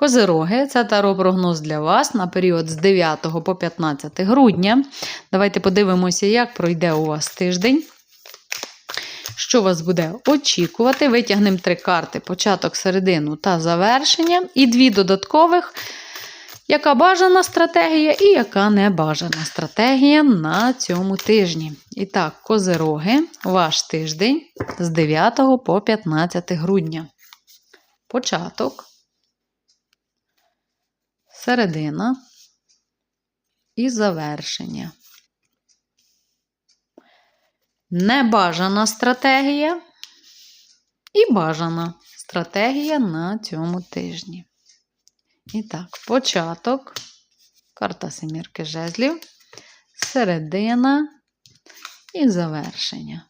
Козироги, це таро-прогноз для вас на період з 9 по 15 грудня. Давайте подивимося, як пройде у вас тиждень. Що вас буде очікувати? Витягнемо три карти: початок, середину та завершення, і дві додаткових. Яка бажана стратегія і яка не бажана стратегія на цьому тижні. І так, козироги, ваш тиждень з 9 по 15 грудня. Початок, середина і завершення. Небажана стратегія і бажана стратегія на цьому тижні. І так, початок, карта семірки жезлів, середина і завершення.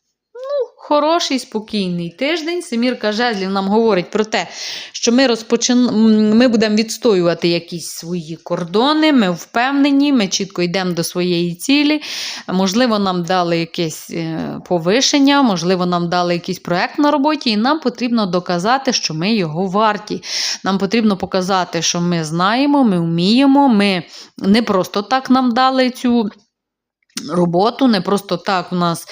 Хороший, спокійний тиждень. Семірка жезлів нам говорить про те, що ми розпочин... ми будемо відстоювати якісь свої кордони, ми впевнені, ми чітко йдемо до своєї цілі. Можливо, нам дали якесь е, повишення, можливо, нам дали якийсь проект на роботі, і нам потрібно доказати, що ми його варті. Нам потрібно показати, що ми знаємо, ми вміємо, ми не просто так нам дали цю. Роботу, не просто так в нас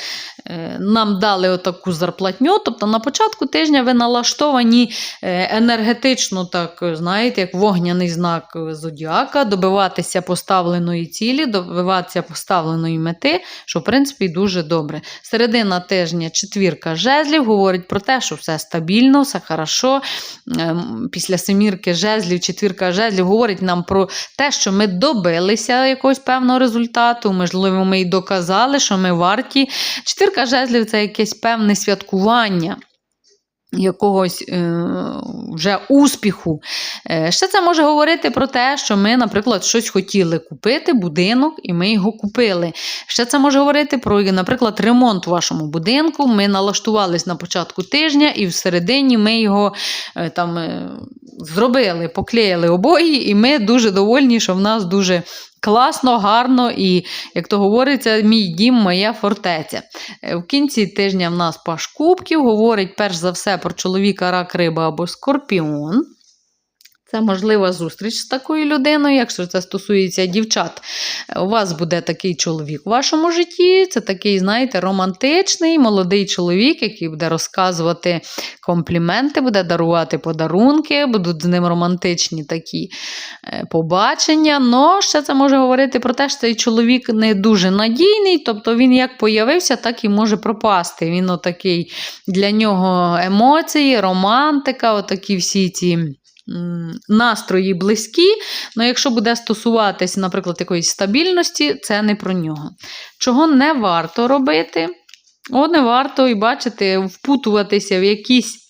е, нам дали отаку зарплатню. Тобто на початку тижня ви налаштовані е, енергетично, так, знаєте, як вогняний знак зодіака, добиватися поставленої цілі, добиватися поставленої мети, що в принципі дуже добре. Середина тижня четвірка жезлів говорить про те, що все стабільно, все хорошо. Ем, Після семірки жезлів, четвірка жезлів говорить нам про те, що ми добилися якогось певного результату, можливо, ми й доказали, що ми варті. Четвірка жезлів це якесь певне святкування. Якогось е, вже успіху. Е, ще це може говорити про те, що ми, наприклад, щось хотіли купити, будинок, і ми його купили. Ще це може говорити про, наприклад, ремонт у вашому будинку. Ми налаштувались на початку тижня, і всередині ми його е, там е, зробили, поклеїли обої, і ми дуже довольні, що в нас дуже Класно, гарно і, як то говориться, мій дім, моя фортеця. Е, В кінці тижня в нас паш кубків говорить перш за все про чоловіка, рак, риба або скорпіон. Це можлива зустріч з такою людиною, якщо це стосується дівчат. У вас буде такий чоловік у вашому житті. Це такий, знаєте, романтичний, молодий чоловік, який буде розказувати компліменти, буде дарувати подарунки, будуть з ним романтичні такі е, побачення. Но ще це може говорити про те, що цей чоловік не дуже надійний, тобто він як появився, так і може пропасти. Він отакий для нього емоції, романтика, отакі всі ці настрої близькі, але якщо буде стосуватись, наприклад, якоїсь стабільності, це не про нього. Чого не варто робити? О, не варто і бачите, впутуватися в якісь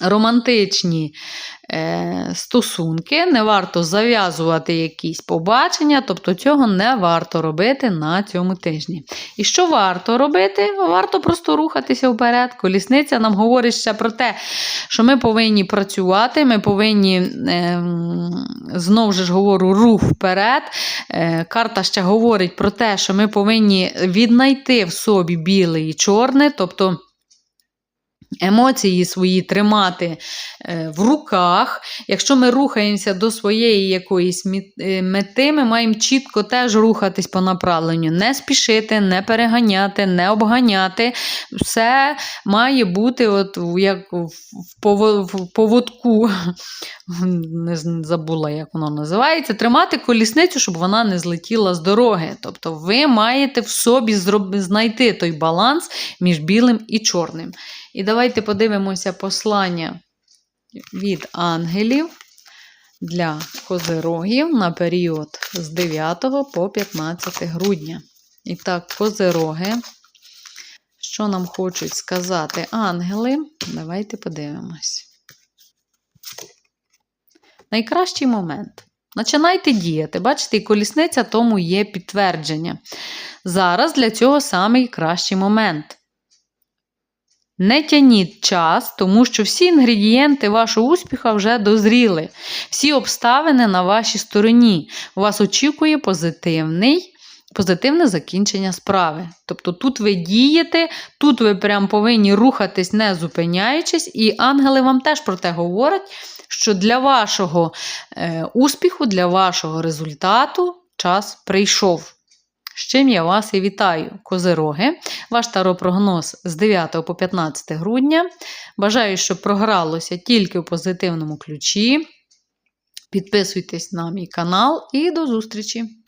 романтичні е, стосунки, не варто зав'язувати якісь побачення, тобто цього не варто робити на цьому тижні. І що варто робити? Варто просто рухатися вперед. Колісниця нам говорить ще про те, що ми повинні працювати, ми повинні, е, знову ж говорю, рух вперед. Е, карта ще говорить про те, що ми повинні віднайти в собі біле і чорне, тобто. Емоції свої тримати е, в руках. Якщо ми рухаємося до своєї якоїсь е, мети, ми маємо чітко теж рухатись по направленню. Не спішити, не переганяти, не обганяти. Все має бути от як в поводку, не забула, як воно називається, тримати колісницю, щоб вона не злетіла з дороги. Тобто ви маєте в собі знайти той баланс між білим і чорним. І давайте подивимося послання від ангелів для козирогів на період з 9 по 15 грудня. І так, козироги. Що нам хочуть сказати ангели? Давайте подивимось. Найкращий момент. Починайте діяти. Бачите, і колісниця тому є підтвердження. Зараз для цього самий кращий момент. Не тяніть час, тому що всі інгредієнти вашого успіха вже дозріли. Всі обставини на вашій стороні. Вас очікує позитивний позитивне закінчення справи. Тобто тут ви дієте, тут ви прям повинні рухатись, не зупиняючись, і ангели вам теж про те говорять, що для вашого е, успіху, для вашого результату час прийшов. З чим я вас і вітаю, козироги. Ваш таропрогноз з 9 по 15 грудня. Бажаю, щоб програлося тільки у позитивному ключі. Підписуйтесь на мій канал і до зустрічі!